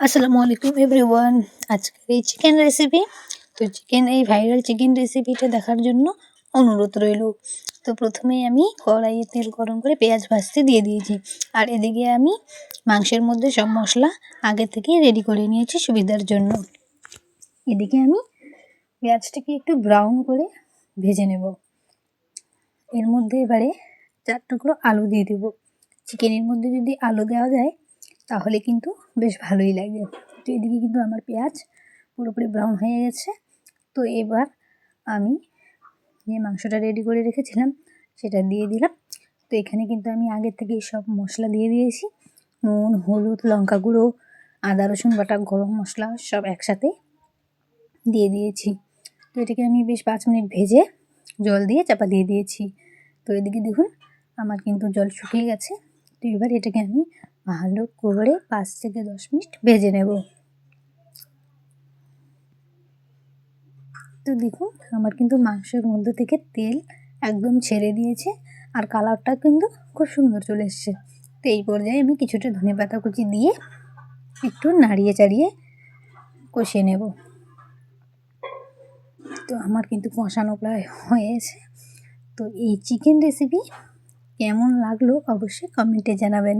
আসসালামু আলাইকুম এভরিওয়ান আজকের এই চিকেন রেসিপি তো চিকেন এই ভাইরাল চিকেন রেসিপিটা দেখার জন্য অনুরোধ রইল। তো প্রথমেই আমি কড়াইয়ে তেল গরম করে পেঁয়াজ ভাজতে দিয়ে দিয়েছি। আর এদিকে আমি মাংসের মধ্যে সব মশলা আগে থেকে রেডি করে নিয়েছি সুবিধার জন্য। এদিকে আমি পেঁয়াজটাকে একটু ব্রাউন করে ভেজে নেব। এর মধ্যে এবারে চার টুকরো আলু দিয়ে দেবো। চিকেনের মধ্যে যদি আলু দেওয়া যায় তাহলে কিন্তু বেশ ভালোই লাগে। তো এদিকে কিন্তু আমার পেঁয়াজ পুরোপুরি ব্রাউন হয়ে গেছে। তো এবার আমি যে মাংসটা রেডি করে রেখেছিলাম, সেটা দিয়ে দিলাম। তো এখানে কিন্তু আমি আগের থেকেই সব মশলা দিয়ে দিয়েছি। নুন, হলুদ, লঙ্কা গুঁড়ো, আদা, রসুন বাটা, গরম মশলা সব একসাথে দিয়ে দিয়েছি। তো এটাকে আমি বেশ পাঁচ মিনিট ভেজে জল দিয়ে চাপা দিয়ে দিয়েছি। তো এদিকে দেখুন, আমার কিন্তু জল শুকিয়ে গেছে। তো এবার এটাকে আমি ভালো করে পাঁচ থেকে দশ মিনিট ভেজে নেব। তো দেখুন, আমার কিন্তু মাংসের মধ্যে থেকে তেল একদম ছেড়ে দিয়েছে আর কালারটা কিন্তু খুব সুন্দর চলে এসছে। তো এই পর্যায়ে আমি কিছুটা ধনে পাতা কুচি দিয়ে একটু নাড়িয়ে চাড়িয়ে কষিয়ে নেব। তো আমার কিন্তু কষানো প্রায় হয়েছে তো এই চিকেন রেসিপি কেমন লাগল অবশ্যই কমেন্টে জানাবেন।